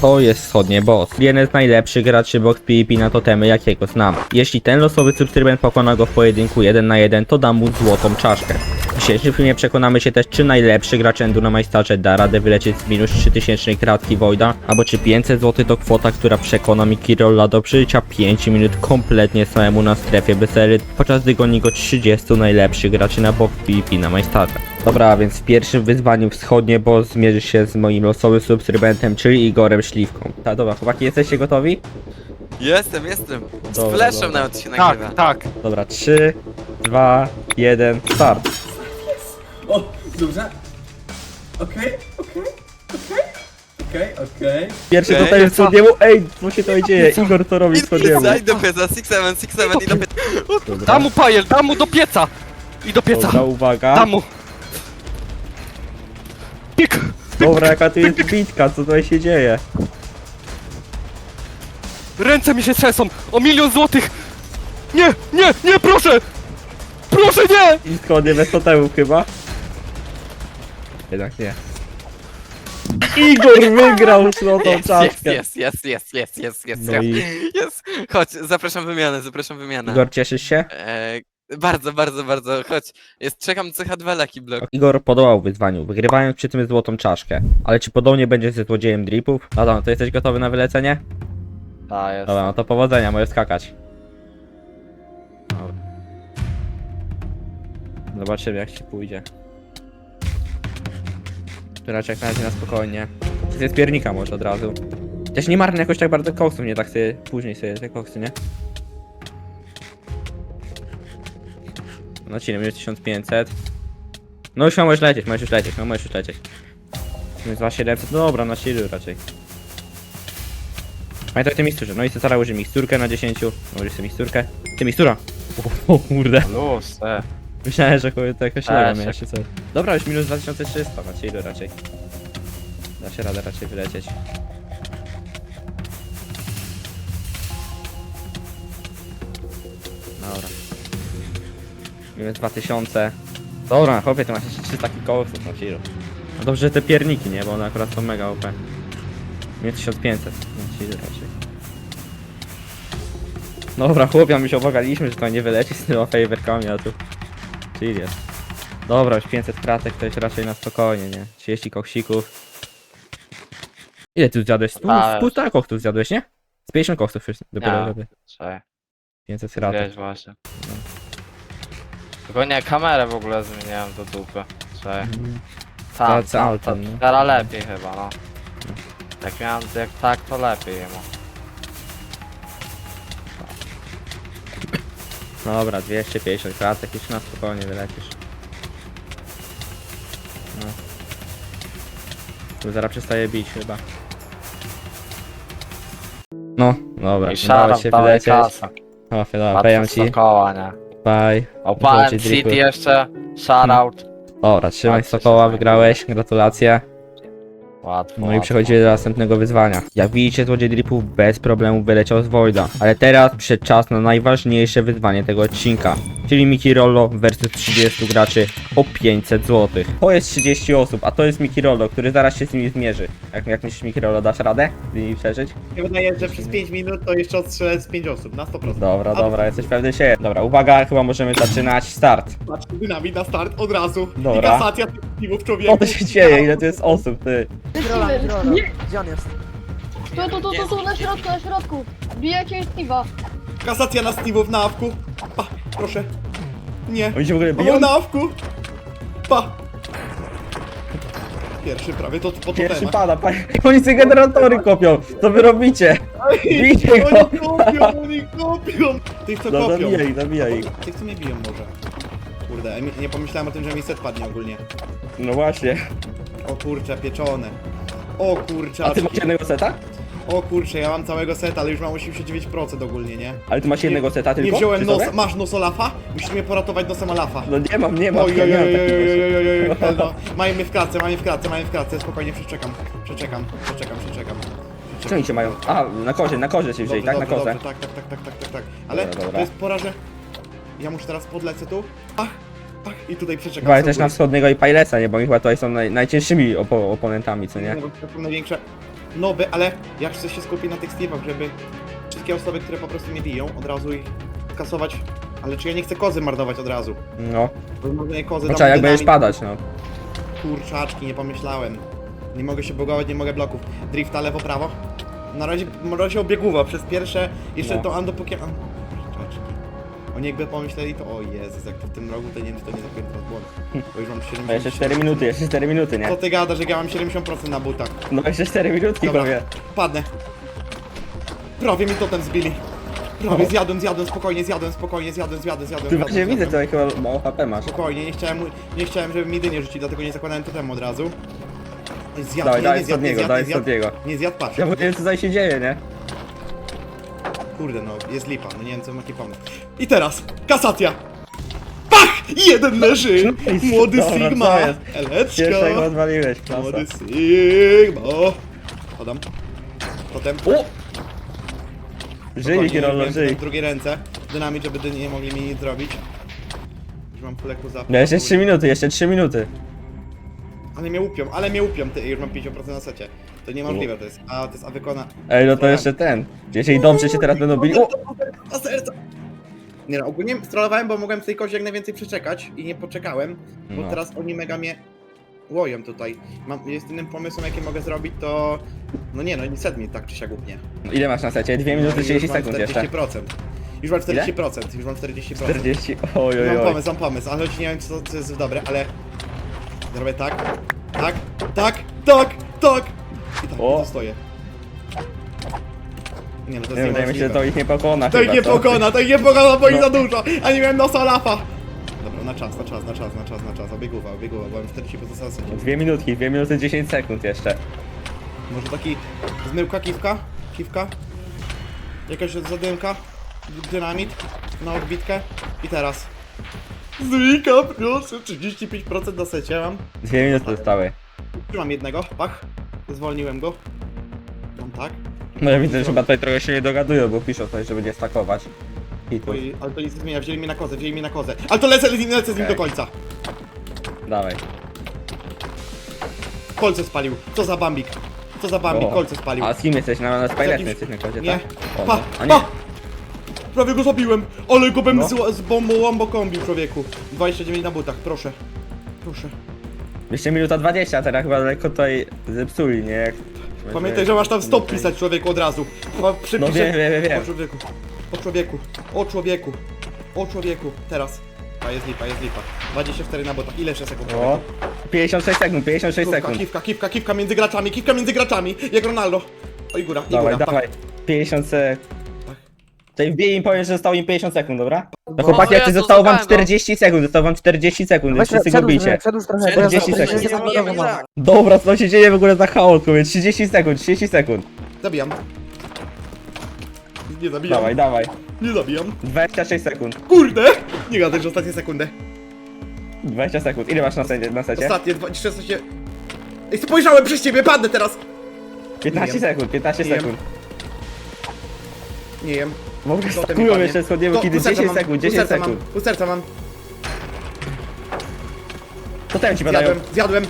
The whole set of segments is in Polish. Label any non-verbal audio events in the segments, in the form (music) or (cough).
To jest wschodnie boss. Jeden z najlepszych graczy box PvP na totemy jakiego znam. Jeśli ten losowy subskrybent pokona go w pojedynku 1 na 1, to dam mu złotą czaszkę. W dzisiejszym filmie przekonamy się też, czy najlepszy gracz Endu na Majstarze da radę wylecieć z minus 3000 kratki Voida, albo czy 500 zł to kwota, która przekona Miki Rolla do przeżycia 5 minut kompletnie samemu na strefie bez elit, podczas gdy goni go 30 najlepszych graczy na box PvP na Majstarze. Dobra, a więc w pierwszym wyzwaniu wschodnie boss zmierzy się z moim losowym subskrybentem, czyli Igorem Śliwką. Tak, dobra, chłopaki, jesteście gotowi? Jestem, jestem. Z Dobra, flashem dobra. nawet się nagrywa. Tak, tak. Dobra, 3, 2, 1, start. O, dobrze. Okej, okej, okej, okej, okej. Pierwszy Okej. tutaj wschodniemu, ej, co się to dzieje? Igor to robi wschodniemu. pizza, i do pieca, 6-7, 6-7 i do pieca. Dobra, Dam mu pajel, dam mu do pieca. I do pieca. dobra, uwaga. Dam mu. Dobra, jaka tu jest bitka, co tutaj się dzieje? Ręce mi się trzęsą. O milion złotych. Nie, nie, nie, proszę. Proszę nie. I wschodnie bez totemu chyba? Jednak nie. Igor wygrał złotą Jest, jest, czaszkę. jest, jest, jest, jest, jest, jest, No i jest. Chodź, zapraszam wymianę, zapraszam wymianę. Igor, cieszysz się? E, bardzo, bardzo, bardzo, chodź. Jest, czekam CH2 Lucky Block. Igor podołał wyzwaniu, wygrywając przy tym złotą czaszkę. Ale czy podobnie będzie ze złodziejem dripów? Adam, to jesteś gotowy na wylecenie? A, jest. Dobra, no to powodzenia, możesz skakać. Dobra. Zobaczymy jak ci pójdzie. Raczej jak na razie na spokojnie. To jest piernika może od razu. Też nie marny jakoś tak bardzo koksów, nie tak sobie później sobie te koksy, nie? No ci minus 1500. No już możesz lecieć, możesz już lecieć, no możesz już lecieć. Minus 2700, no dobra, na chillu raczej. Pamiętaj o tej miksturze. No i Cezara użyj miksturkę na 10. Użyj sobie miksturkę. Ty mikstura! O, o kurde. Luz, e. Myślałem, że to jakoś Eee, lewa miałeś czy coś. Dobra, już minus 2300 na chillu raczej. Da się radę raczej wylecieć. Dobra. Minus 2000. Dobra, chłopie, ty masz jeszcze 300 kołosów na chillu. No dobrze, że te pierniki, nie? Bo one akurat są mega OP. Minus 1500 na chillu raczej. Dobra, chłopie, my się obagaliśmy, że to nie wyleci z tymi fajerwerkami, a tu... Chill jest. Dobra, już 500 kratek to jest raczej na spokojnie, nie? 30 koksików. Ile tu zjadłeś? Pół, A, półtora zjadłeś, nie? Z 50 koksów już dopiero. Czekaj, 500 kratek. wiesz właśnie. Tylko nie, kamerę w ogóle zmieniałem do dupy. Czekaj. Mhm. Tam, Palce tam, to no. teraz lepiej chyba, no. Jak miałem, jak tak, to lepiej no. Dobra, 250 kratek, już na spokojnie wylecisz. No. Tu zaraz przestaje bić chyba. No, dobra, I udało szarap się dalej wylecieć. kasa. O, dobra, pejam ci. koła, nie. Bye. Opałem City jeszcze, shoutout. Dobra, trzymaj Sokoła, wygrałeś, gratulacje. Łatwo, No i łatwo. przechodzimy do następnego wyzwania. Jak widzicie, złodziej dripów bez problemu wyleciał z Voida. Ale teraz przyszedł czas na najważniejsze wyzwanie tego odcinka. Czyli Miki Rollo versus 30 graczy o 500 zł. To jest 30 osób, a to jest Miki Rollo, który zaraz się z nimi zmierzy. Jak, jak myślisz Miki Rollo, dasz radę z nimi przeżyć? Mi się wydaje, że przez 5 minut to jeszcze odstrzelę z 5 osób, na 100%. Dobra, dobra, jesteś pewny się. Dobra, uwaga, chyba możemy zaczynać. Start. Patrz, dynamit na start od razu. Dobra. I kasacja tych piwów człowieku. Co to się dzieje? Ile tu jest osób, ty? Nie! Gdzie on jest? Tu, tu, tu, tu, tu, na środku, na środku! Bije cię Steve'a. Kasacja na Steve'ów na awku. Pa, proszę. Nie. Oni się w ogóle Biją biją? na awku. Pa. Pierwszy prawie to po Pierwszy totemach. pada, panie. (laughs) Oni sobie generatory kopią. Co wy robicie? Bijcie go! Oni kopią, oni kopią. Tych co No kopią. zabijaj, zabijaj ich. Tych co mnie biją może. Kurde, nie- nie pomyślałem o tym, że mi set padnie ogólnie. No właśnie. O kurcze, pieczone. O kurcze, A ty masz jednego seta? O kurcze, ja mam całego seta, ale już mam 89% ogólnie, nie? Ale ty masz jednego seta tylko? Nie wziąłem nosa. sobie? Masz nos Olafa? Musisz mnie poratować nosem Olafa. No nie mam, nie mam. Oj, nie oj, mam oj, oj, takiego. oj, oj, oj, oj, hello. Mają mnie w klatce, mają mnie w klatce, mają mnie w klatce, spokojnie przeczekam, przeczekam, przeczekam, przeczekam. Oni cię mają? A, na kozie, na kozie się wzięli, tak? Na kozę. dobrze, tak, tak, tak, tak, tak, tak, tak. Ale Dobra, dobra. to jest pora, że ja muszę teraz podlecę tu. Ach, ach, i tutaj przeczekam. Chyba sobie też na wschodniego i Pilesa, nie? Bo oni chyba tutaj są naj, najcięższymi opo oponentami, co nie? No, to są największe. noby, ale ja chcę się skupić na tych Steve'ach, żeby wszystkie osoby, które po prostu mnie biją, od razu ich kasować. Ale czy ja nie chcę kozy marnować od razu? No. Bo marnuję kozy No dam trzeba jak dynamit. będziesz padać, no. Kurczaczki, nie pomyślałem. Nie mogę się bogować, nie mogę bloków. Drifta lewo, prawo. Na razie, na razie obiegłowa przez pierwsze, jeszcze No. to Ando póki... a, Kurczaczki. Oni jakby pomyśleli to, o Jezus, jak to w tym rogu, to nie wiem, czy to nie zapięty teraz błąd. Bo już mam 70... A jeszcze 4 minuty, jeszcze 4 minuty, nie? Co ty gada, że ja mam 70% na butach? No jeszcze 4 minutki Dobra. prawie. Padnę. Prawie mi totem zbili. Prawie zjadłem, zjadłem, spokojnie, zjadłem, spokojnie, zjadłem, zjadłem, zjadłem. Ty właśnie widzę, to chyba mało HP masz. Spokojnie, nie chciałem, nie chciałem, żeby mi dynie rzucić, dlatego nie zakładałem totemu od razu. Zjadł, Dawaj, nie, dawaj nie zjadł, nie Stodiego, zjadł, dawaj nie zjadł. Stodiego. Nie zjadł, patrz. Ja bo nie wiem co tutaj się dzieje, nie? Kurde no, jest lipa, no nie wiem co jaki pomysł. I teraz, kasacja! Pach! Jeden leży! Młody Dobra, co Sigma! jest? Pierwszego odwaliłeś, klasa. Młody Sigma! Podam. Potem. O! Żyj, Kirolo, żyj. W drugiej ręce. Dynamit, żeby nie mogli mi nic zrobić. Już mam fleku za... No jeszcze 3 minuty, jeszcze 3 minuty. Ale mnie upią, ale mnie upią, ty, już mam 50% na secie. To niemożliwe to jest. A, to jest Awykona. Ej, no to jeszcze ten. Jeżeli dobrze się teraz będą bili. O! A serca! Nie no, ogólnie strollowałem, bo mogłem w tej kozie jak najwięcej przeczekać i nie poczekałem, bo No. teraz oni mega mnie łoją tutaj. Mam, jest innym pomysłem, jaki mogę zrobić, to... No nie no, nie set mi tak czy siak upnie. Ile masz na secie? 2 minuty Już 30 mam sekund jeszcze. 40%. Już mam 40%, już mam 40%. 40. Oj, oj, Mam oj. pomysł, mam pomysł, ale choć nie wiem co, co jest dobre, ale... Zrobię tak, tak, tak, tak, tak! I tak, O. stoję. Nie no, to Nie jest wydaje mi się, że to ich nie pokona To ich chyba, nie co? pokona, to ich nie pokona, bo ich No. za dużo, a nie miałem nosa lafa. Dobra, na czas, na czas, na czas, na czas, na czas, obieguwa, bo mam 40 pozostało Dwie minutki, dwie minuty 10 sekund jeszcze. Może taki zmyłka, kiwka, kiwka, jakaś zadymka, dynamit na odbitkę i teraz. Zwika, proszę, 35% na secie mam. Dwie minuty zostały. Trzymam jednego, pach, zwolniłem go. Mam tak. No ja widzę, że chyba tutaj trochę się nie dogadują, bo piszą coś, żeby nie stakować. I tu. Oj, ale to nic nie zmienia, wzięli mnie na kozę, wzięli mnie na kozę. Ale to lecę, lecę, lecę z nim Okej. do końca. Dawaj. Kolce spalił. Co za bambik? Co za bambik? O. Kolce spalił. A z kim jesteś? Na, na Jakiś- jesteś na kozie, Nie. tak? O, Pa, no. A nie. pa! Prawie go zabiłem, ale go bym No. z, z bombą łambo kombił, człowieku. 29 na butach, proszę. Proszę. Jeszcze minuta 20, teraz chyba lekko tutaj zepsuli, nie? Jak... Pamiętaj, że masz tam stop pisać człowieku od razu. Przypiszę... No wiem, wiem, wiem. O człowieku. O człowieku. O człowieku. O człowieku. Teraz. A jest lipa, jest lipa. 24 na butach. Ile jeszcze sekund? O, 56 sekund, 56 Kiwka, sekund. kiwka, kiwka, kiwka między graczami, kiwka między graczami. Jak Ronaldo. Oj góra, i Dawaj, góra. dawaj. 50 sekund. Tutaj wbij im powiem, że zostało im 50 sekund, dobra? No No, chłopaki, ja jak to zostało wam zostałem, no. 40 sekund, zostało wam 40 sekund, Weź, wszyscy go bicie. trochę, przedłuż trochę. Przedłuż, 40 bo sekund. Dobra, co się dzieje w ogóle za chaos, mówię, 30 sekund, 30 sekund. Zabijam. Nie zabijam. Dawaj, dawaj. Nie zabijam. 26 sekund. Kurde! Nie gadaj, że ostatnie sekundę. 20 sekund. Ile masz na secie? Na secie? Ostatnie, dwa- 16... Ej, spojrzałem przez ciebie, padnę teraz! 15 Nie sekund, 15 Nie wiem. sekund. Nie jem. W ogóle Totem mi stakują padnie. jeszcze schodzimy To- kiedy u serca 10 mam, sekund, u 10 serca sekund. Mam, u serca mam. To ten ci badają. Zjadłem, zjadłem.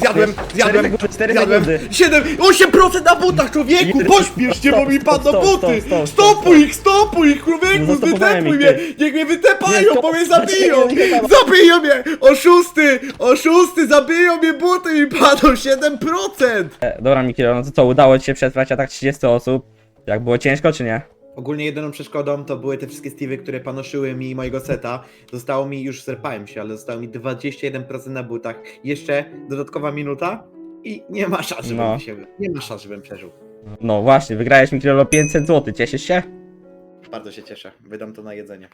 Zjadłem, Cztery zjadłem, sekundy, cztery zjadłem. sekundy. 7, 8% na butach, człowieku! Jeden- Pośpieszcie, bo mi stop, padną stop, stop, buty! stop, stop, Stopuj stop. ich, stopuj ich, człowieku! Zastopowałem Wytepuj ich, mnie! ty. Niech mnie Nie, wytepają, stop. bo mnie zabiją! nie? Zabiją mnie! Oszusty! Oszusty! Zabiją mnie buty i padną 7%! E, Dobra Mikiro, no to co, udało ci się przetrwać atak 30 osób? Jak było ciężko czy nie? Ogólnie jedyną przeszkodą to były te wszystkie Steve'y, które panoszyły mi mojego seta. Zostało mi, już zerpałem się, ale zostało mi 21% na butach. Jeszcze dodatkowa minuta i nie ma szans, żebym No. się, nie ma szans, żebym przeżył. No właśnie, wygrałeś Mikiro 500 zł, cieszysz się? Bardzo się cieszę. Wydam to na jedzenie.